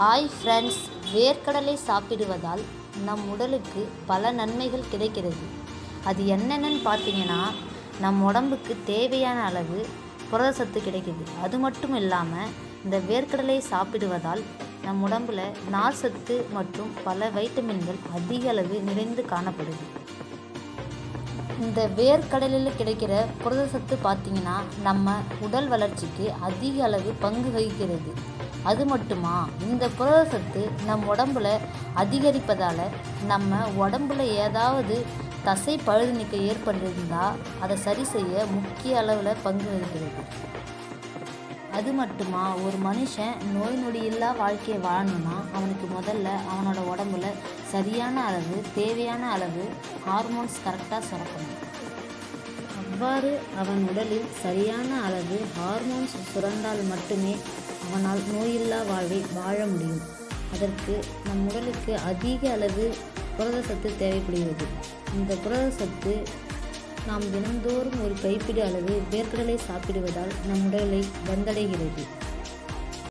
Hi friends வேர்க்கடலை சாப்பிடுவதால் நம் உடலுக்கு பல நன்மைகள் கிடைக்கிறது. அது என்னென்னு பார்த்தீங்கன்னா நம் உடம்புக்கு தேவையான அளவு புரதச்சத்து கிடைக்குது. அது மட்டும் இல்லாமல் இந்த வேர்க்கடலை சாப்பிடுவதால் நம் உடம்பில் நார் சத்து மற்றும் பல வைட்டமின்கள் அதிக அளவு நிறைந்து காணப்படுது. இந்த வேர்க்கடலில் கிடைக்கிற புரத சத்து பார்த்தீங்கன்னா நம்ம உடல் வளர்ச்சிக்கு அதிக அளவு பங்கு வகிக்கிறது. அது மட்டுமா? இந்த புரத சத்து நம் உடம்புல அதிகரிப்பதால் நம்ம உடம்புல ஏதாவது தசை பழுது நீக்க ஏற்பட்டிருந்தால் அதை சரி செய்ய முக்கிய அளவில் பங்கு வகிக்கிறது. அது மட்டுமா? ஒரு மனுஷன் நோய் நொடியில்லா வாழ்க்கையை வாழணும்னா அவனுக்கு முதல்ல அவனோட உடம்புல சரியான அளவு தேவையான அளவு ஹார்மோன்ஸ் கரெக்டாக சுரக்கணும். அவ்வாறு அவன் உடலில் சரியான அளவு ஹார்மோன்ஸ் சுரந்தால் மட்டுமே அவனால் நோயில்லா வாழ்வை வாழ முடியும். அதற்கு நம் உடலுக்கு அதிக அளவு புரத சத்து தேவைப்படுகிறது. இந்த புரத சத்து நாம் தினந்தோறும் ஒரு கைப்பிடி அளவு வேர்க்கடலை சாப்பிடுவதால் நம் உடலை வந்தடைகிறது.